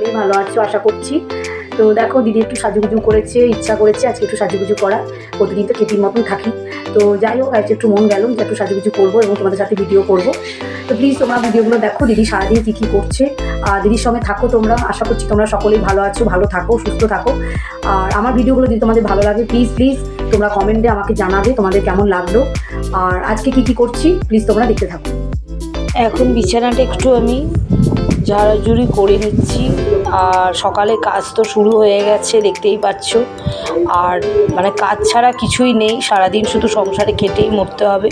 সকলেই ভালো আছো, আশা করছি। তো দেখো, দিদি একটু সাজুগুজু করেছে, ইচ্ছা করেছে আজকে একটু সাজুগুজু করা। প্রতিদিন তো খেপির মতন থাকি। তো যাই হোক, আজকে একটু মন গেল যে একটু সাজুগুজু করব এবং তোমাদের সাথে ভিডিও করব। তো প্লিজ তোমরা ভিডিওগুলো দেখো, দিদি সারাদিন কী কী করছে। আর দিদির সঙ্গে থাকো তোমরা, আশা করছি তোমরা সকলেই ভালো আছো, ভালো থাকো, সুস্থ থাকো। আর আমার ভিডিওগুলো যদি তোমাদের ভালো লাগে প্লিজ প্লিজ তোমরা কমেন্টে আমাকে জানাবে, তোমাদের কেমন লাগল। আর আজকে কি কি করছি প্লিজ তোমরা দেখতে থাকো। এখন বিছানাটা একটু আমি ঝাড়াঝুড়ি করে নিচ্ছি। আর সকালে কাজ তো শুরু হয়ে গেছে, দেখতেই পাচ্ছ। আর মানে কাজ ছাড়া কিছুই নেই, সারাদিন শুধু সংসারে খেটেই মরতে হবে।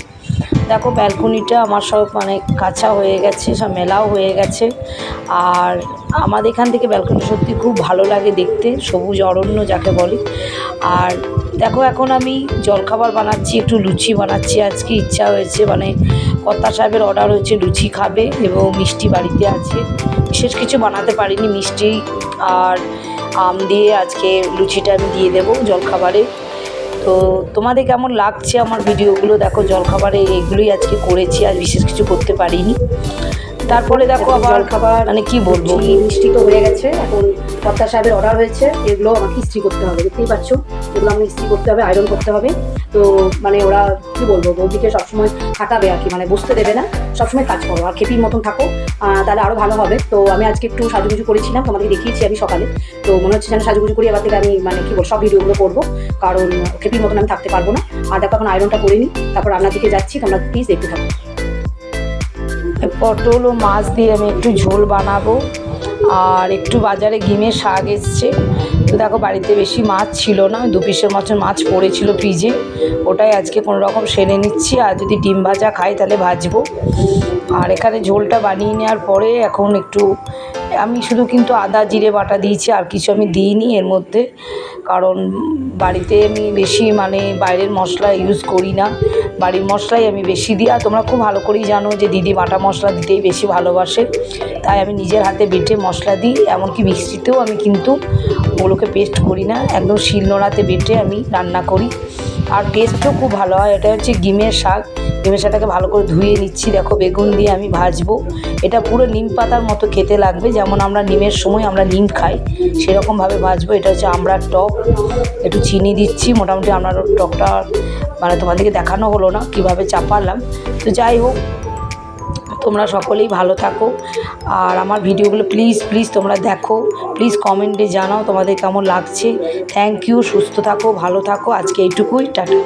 দেখো, ব্যালকনিটা আমার সব মানে কাঁচা হয়ে গেছে, সব মেলাও হয়ে গেছে। আর আমাদের এখান থেকে ব্যালকনি সত্যি খুব ভালো লাগে দেখতে, সবুজ অরণ্য যাকে বলে। আর দেখো, এখন আমি জলখাবার বানাচ্ছি, একটু লুচি বানাচ্ছি, আজকে ইচ্ছা হয়েছে মানে কর্তা সাহেবের অর্ডার হয়েছে, লুচি খাবে এবং মিষ্টি বাড়িতে আছে। বিশেষ কিছু বানাতে পারিনি, মিষ্টি আর আম দিয়ে আজকে লুচিটা আমি দিয়ে দেবো জলখাবারে। তো তোমাদের কেমন লাগছে আমার ভিডিওগুলো দেখো, জলখাবারে এগুলোই আজকে করেছি, আর বিশেষ কিছু করতে পারিনি। তারপরে দেখো আবার খাবার মানে কি বলব? মিষ্টি তো হয়ে গেছে। এখন কর্তা সাহেবের অর্ডার হয়েছে। এগুলো আমাকে ইস্ত্রি করতে হবে দেখতেই পাচ্ছ। এগুলো আমাকে ইস্ত্রি করতে হবে আয়রন করতে হবে। তো মানে ওরা কি বলব বৌদিকে সবসময় খাটাবে আর কি মানে বসতে দেবে না। সবসময় কাজ করো আর খেপির মতন থাকো। তাহলে আরও ভালো হবে। তো আমি আজকে একটু সাজুগুজু করেছিলাম তোমাদের দেখিয়েছি আমি সকালে। তো মনে হচ্ছে যেন সাজুগুজু করি এবার থেকে আমি মানে কি বলব সব ভিডিওগুলো করব। কারণ খেপির মতন আমি থাকতে পারব না। আর দেখো এখন আয়রনটা করে নিই তারপর রান্নার দিকে যাচ্ছি তোমরা প্লিজ দেখতে থাকো। পটল ও মাছ দিয়ে আমি একটু ঝোল বানাবো। আর একটু বাজারে ঘিমের শাক এসছে। তো দেখো, বাড়িতে বেশি মাছ ছিল না, দু পিসের মতন মাছ পড়েছিল ফ্রিজে। ওটাই আজকে কোনো রকম সেরে নিচ্ছি। আর যদি ডিম ভাজা খাই তাহলে ভাজবো। আর এখানে ঝোলটা বানিয়ে নেওয়ার পরে এখন একটু আমি শুধু কিন্তু আদা, জিরে বাটা দিয়েছি, আর কিছু আমি দিইনি এর মধ্যে। কারণ বাড়িতে আমি বেশি মানে বাইরের মশলা ইউজ করি না। বাড়ির মশলাই আমি বেশি দিই। আর তোমরা খুব ভালো করেই জানো যে দিদি বাটা মশলা দিতেই বেশি ভালোবাসে। তাই আমি নিজের হাতে বেটে মশলা দিই। এমনকি মিক্সিতেও আমি কিন্তু ওগুলোকে পেস্ট করি না। একদম শিলনোড়াতে বেটে আমি রান্না করি। আর টেস্টও খুব ভালো হয়। এটা হচ্ছে গিমের শাক। শাকটাকে ভালো করে ধুয়ে নিচ্ছি। দেখো বেগুন দিয়ে আমি ভাজবো। এটা পুরো নিম পাতার মতো খেতে লাগবে। যেমন আমরা নিমের সময় আমরা নিম খাই, সেরকমভাবে ভাজবো। এটা হচ্ছে আমরা টক। একটু চিনি দিচ্ছি। মোটামুটি আমরা টকটা মানে তোমাদেরকে দেখানো হলো না, কীভাবে চাপালাম। তো যাই হোক, তোমরা সকলেই ভালো থাকো। আর আমার ভিডিওগুলো প্লিজ প্লিজ তোমরা দেখো। প্লিজ কমেন্টে জানাও তোমাদের কেমন লাগছে। থ্যাংক ইউ সুস্থ থাকো, ভালো থাকো। আজকে এইটুকুই, টাটা।